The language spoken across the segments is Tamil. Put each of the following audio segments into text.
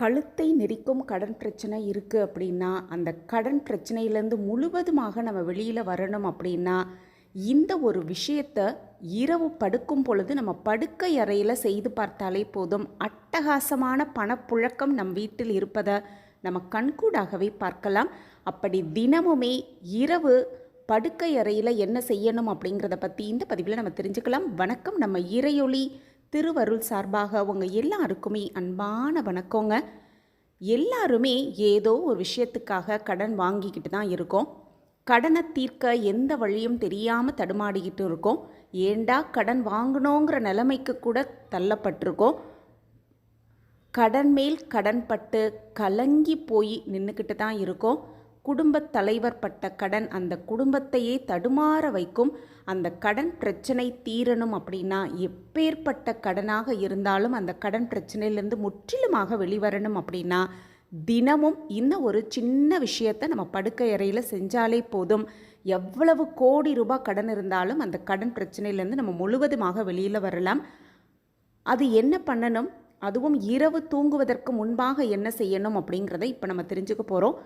கழுத்தை நெரிக்கும் கடன் பிரச்சனை இருக்குது அப்படின்னா அந்த கடன் பிரச்சனையிலேருந்து முழுவதுமாக நம்ம வெளியில் வரணும் அப்படின்னா இந்த ஒரு விஷயத்த இரவு படுக்கும் பொழுது நம்ம படுக்கை அறையில் செய்து பார்த்தாலே போதும். அட்டகாசமான பணப்புழக்கம் நம் வீட்டில் இருப்பதை நம்ம கண்கூடாகவே பார்க்கலாம். அப்படி தினமுமே இரவு படுக்கை அறையில் என்ன செய்யணும் அப்படிங்கிறத பற்றி இந்த பதிவில் நம்ம தெரிஞ்சுக்கலாம். வணக்கம். நம்ம இறையொளி திருவருள் சார்பாக உங்கள் எல்லாருக்குமே அன்பான வணக்கங்க. எல்லாருமே ஏதோ ஒரு விஷயத்துக்காக கடன் வாங்கிக்கிட்டு தான் இருக்கோம். கடனை தீர்க்க எந்த வழியும் தெரியாமல் தடுமாடிக்கிட்டு இருக்கோம். ஏண்டா கடன் வாங்கணுங்கிற நிலைமைக்கு கூட தள்ளப்பட்டிருக்கோம். கடன் மேல் கடன் பட்டு கலங்கி போய் நின்றுக்கிட்டு தான் இருக்கோம். குடும்பத் தலைவர் பட்ட கடன் அந்த குடும்பத்தையே தடுமாற வைக்கும். அந்த கடன் பிரச்சனை தீரணும் அப்படின்னா எப்பேற்பட்ட கடனாக இருந்தாலும் அந்த கடன் பிரச்சனையிலேருந்து முற்றிலுமாக வெளிவரணும் அப்படின்னா தினமும் இந்த ஒரு சின்ன விஷயத்தை நம்ம படுக்கை அறையில் செஞ்சாலே போதும். எவ்வளவு கோடி ரூபாய் கடன் இருந்தாலும் அந்த கடன் பிரச்சனையிலேருந்து நம்ம முழுவதுமாக வெளியில் வரலாம். அது என்ன பண்ணணும்? அதுவும் இரவு தூங்குவதற்கு முன்பாக என்ன செய்யணும் அப்படிங்கிறத இப்போ நம்ம தெரிஞ்சுக்க போகிறோம்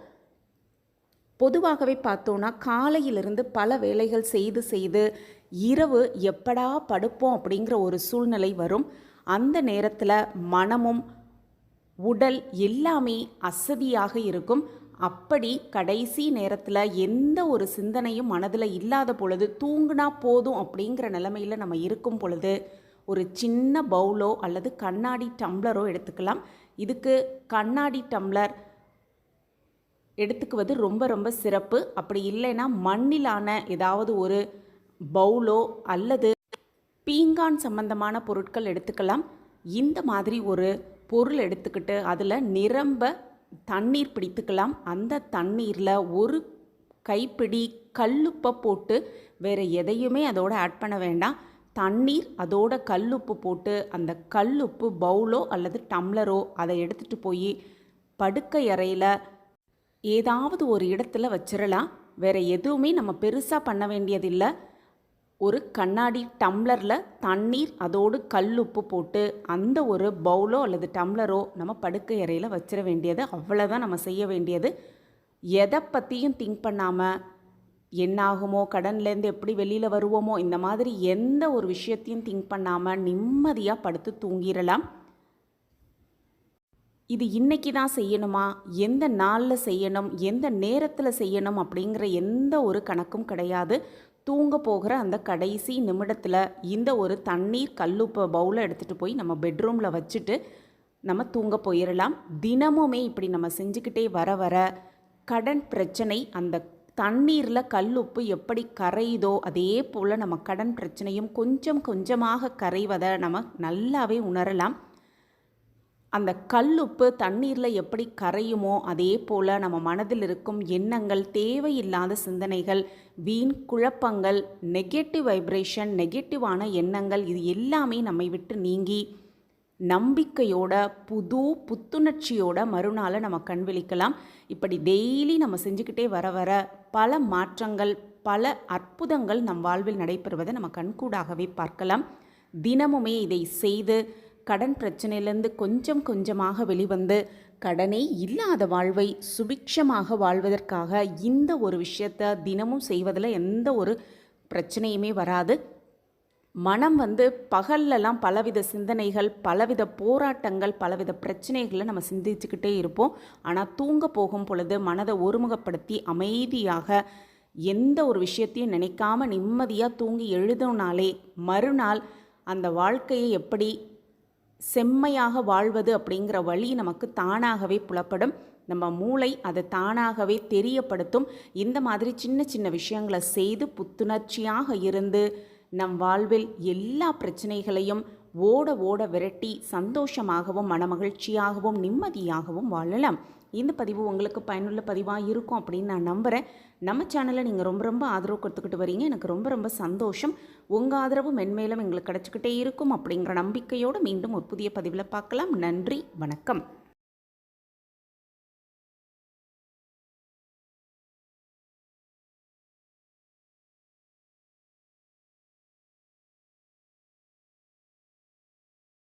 பொதுவாகவே பார்த்தோன்னா காலையிலிருந்து பல வேலைகள் செய்து செய்து இரவு எப்படா படுப்போம் அப்படிங்கிற ஒரு சூழ்நிலை வரும். அந்த நேரத்தில் மனமும் உடல் எல்லாமே அசதியாக இருக்கும். அப்படி கடைசி நேரத்தில் எந்த ஒரு சிந்தனையும் மனதில் இல்லாத பொழுது தூங்குனா போதும் அப்படிங்கிற நிலமையில் நம்ம இருக்கும் பொழுது ஒரு சின்ன பவுலோ அல்லது கண்ணாடி டம்ளரோ எடுத்துக்கலாம். இதுக்கு கண்ணாடி டம்ளர் எடுத்துக்குவது ரொம்ப ரொம்ப சிறப்பு. அப்படி இல்லைன்னா மண்ணிலான ஏதாவது ஒரு பவுலோ அல்லது பீங்கான் சம்பந்தமான பொருட்கள் எடுத்துக்கலாம். இந்த மாதிரி ஒரு பொருள் எடுத்துக்கிட்டு அதில் நிரம்ப தண்ணீர் பிடித்துக்கலாம். அந்த தண்ணீரில் ஒரு கைப்பிடி கல்லுப்பை போட்டு வேறு எதையுமே அதோட ஆட் பண்ண வேண்டாம். தண்ணீர் அதோட கல்லுப்பு போட்டு அந்த கல்லுப்பு பவுலோ அல்லது டம்ளரோ அதை எடுத்துகிட்டு போய் படுக்கை அறையில் ஏதாவது ஒரு இடத்துல வச்சிடலாம் வேறு எதுவுமே நம்ம பெருசாக பண்ண வேண்டியதில்லை. ஒரு கண்ணாடி டம்ளரில் தண்ணீர் அதோடு கல் உப்பு போட்டு அந்த ஒரு பவுலோ அல்லது டம்ளரோ நம்ம படுக்கை அறையில் வச்சிட வேண்டியது. அவ்வளோதான் நம்ம செய்ய வேண்டியது. எதை பற்றியும் திங்க் பண்ணாமல் என்னாகுமோ கடன்லேருந்து எப்படி வெளியில் வருவோமோ இந்த மாதிரி எந்த ஒரு விஷயத்தையும் திங்க் பண்ணாமல் நிம்மதியாக படுத்து தூங்கிடலாம் இது இன்னைக்கு தான் செய்யணுமா? எந்த நாளில் செய்யணும்? எந்த நேரத்தில் செய்யணும்? அப்படிங்கிற எந்த ஒரு கணக்கும் கிடையாது. தூங்க போகிற அந்த கடைசி நிமிடத்தில் இந்த ஒரு தண்ணீர் கல்லுப்பை பவுலை எடுத்துகிட்டு போய் நம்ம பெட்ரூமில் வச்சுட்டு நம்ம தூங்க போயிடலாம் தினமுமே இப்படி நம்ம செஞ்சுக்கிட்டே வர வர கடன் பிரச்சனை அந்த தண்ணீரில் கல்லுப்பு எப்படி கரையுதோ அதே போல் நம்ம கடன் பிரச்சனையும் கொஞ்சம் கொஞ்சமாக கரைவதை நம்ம நல்லாவே உணரலாம். அந்த கல்லுப்பு தண்ணீரில் எப்படி கரையுமோ அதே போல் நம்ம மனதில் இருக்கும் எண்ணங்கள் தேவையில்லாத சிந்தனைகள் வீண் குழப்பங்கள் நெகட்டிவ் வைப்ரேஷன் நெகட்டிவான எண்ணங்கள் இது எல்லாமே நம்மை விட்டு நீங்கி நம்பிக்கையோட புது புத்துணர்ச்சியோட மறுநாளை நம்ம கண் விழிக்கலாம் இப்படி டெய்லி நம்ம செஞ்சுக்கிட்டே வர வர பல மாற்றங்கள் பல அற்புதங்கள் நம் வாழ்வில் நடைபெறுவதை நம்ம கண்கூடாகவே பார்க்கலாம். தினமுமே இதை செய்து கடன் பிரச்சனையிலேருந்து கொஞ்சம் கொஞ்சமாக வெளிவந்து கடனே இல்லாத வாழ்வை சுபிக்ஷமாக வாழ்வதற்காக இந்த ஒரு விஷயத்தை தினமும் செய்வதில் எந்த ஒரு பிரச்சனையுமே வராது. மனம் வந்து பகல்லலாம் பலவித சிந்தனைகள் பலவித போராட்டங்கள் பலவித பிரச்சனைகளை நம்ம சிந்திச்சுக்கிட்டே இருப்போம். ஆனால் தூங்க போகும் பொழுது மனதை ஒருமுகப்படுத்தி அமைதியாக எந்த ஒரு விஷயத்தையும் நினைக்காம நிம்மதியாக தூங்கி எழுதுனாலே மறுநாள் அந்த வாழ்க்கையை எப்படி செம்மையாக வாழ்வது அப்படிங்கிற வழி நமக்கு தானாகவே புலப்படும். நம்ம மூளை அதை தானாகவே தெரியப்படுத்தும். இந்த மாதிரி சின்ன சின்ன விஷயங்களை செய்து புத்துணர்ச்சியாக இருந்து நம் வாழ்வில் எல்லா பிரச்சனைகளையும் ஓட ஓட விரட்டி சந்தோஷமாகவும் மனமகிழ்ச்சியாகவும் நிம்மதியாகவும் வாழலாம். இந்த பதிவு உங்களுக்கு பயனுள்ள பதிவாக இருக்கும் அப்படின்னு நான் நம்புகிறேன் நம்ம சேனலை நீங்கள் ரொம்ப ரொம்ப ஆதரவு கொடுத்துக்கிட்டு வரீங்க. எனக்கு ரொம்ப ரொம்ப சந்தோஷம். உங்கள் ஆதரவு மென்மேலும் எங்களுக்கு கிடச்சிக்கிட்டே இருக்கும் அப்படிங்கிற நம்பிக்கையோடு மீண்டும் ஒரு புதிய பதிவில் பார்க்கலாம். நன்றி வணக்கம்.